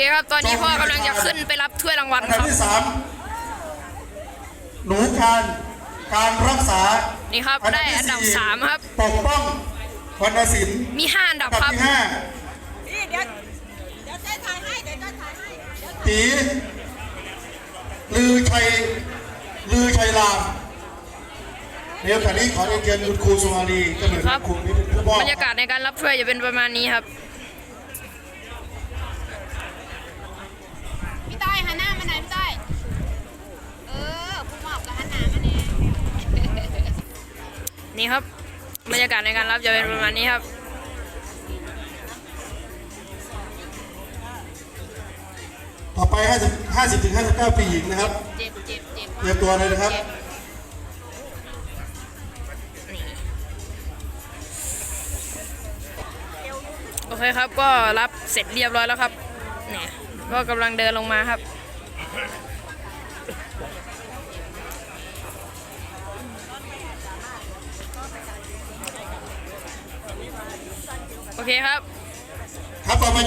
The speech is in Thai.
เคครับ ตอนนี้พ่อกำลังจะขึ้นไปรับถ้วยรางวัลอันคดับรับที่สามหนูการการรักษา นี่ครับ ได้อันดับสามครับ ปกป้องวรรณศิลป์มีห้าอันดับอันดับครับที่ห้านี่เดี๋ยวเดี๋ยวเจ๊ถ่ายให้เดี๋ยวเจ๊ถ่ายให้เดี๋ยวตีลือชัยลือชัยรามในโอกาสนี้ขอเรียนเชิญคุณครูสุมาลีกำเนิดครับคุณนี่เป็นผู้มอบบรรยากาศในการรับถ้วยจะเป็นประมาณนี้ครับ นี่ครับบรรยากาศในการรับจะเป็นประมาณนี้ครับต่อไป 50 50ถึง59 ปีหญิงนะครับ เจ็บเจ็บเจ็บเตรียมตัวเลยนะครับ โอเคครับ ก็รับเสร็จเรียบร้อยแล้วครับ เนี่ย ก็กำลังเดินลงมาครับ โอเคครับ ครับต่อไป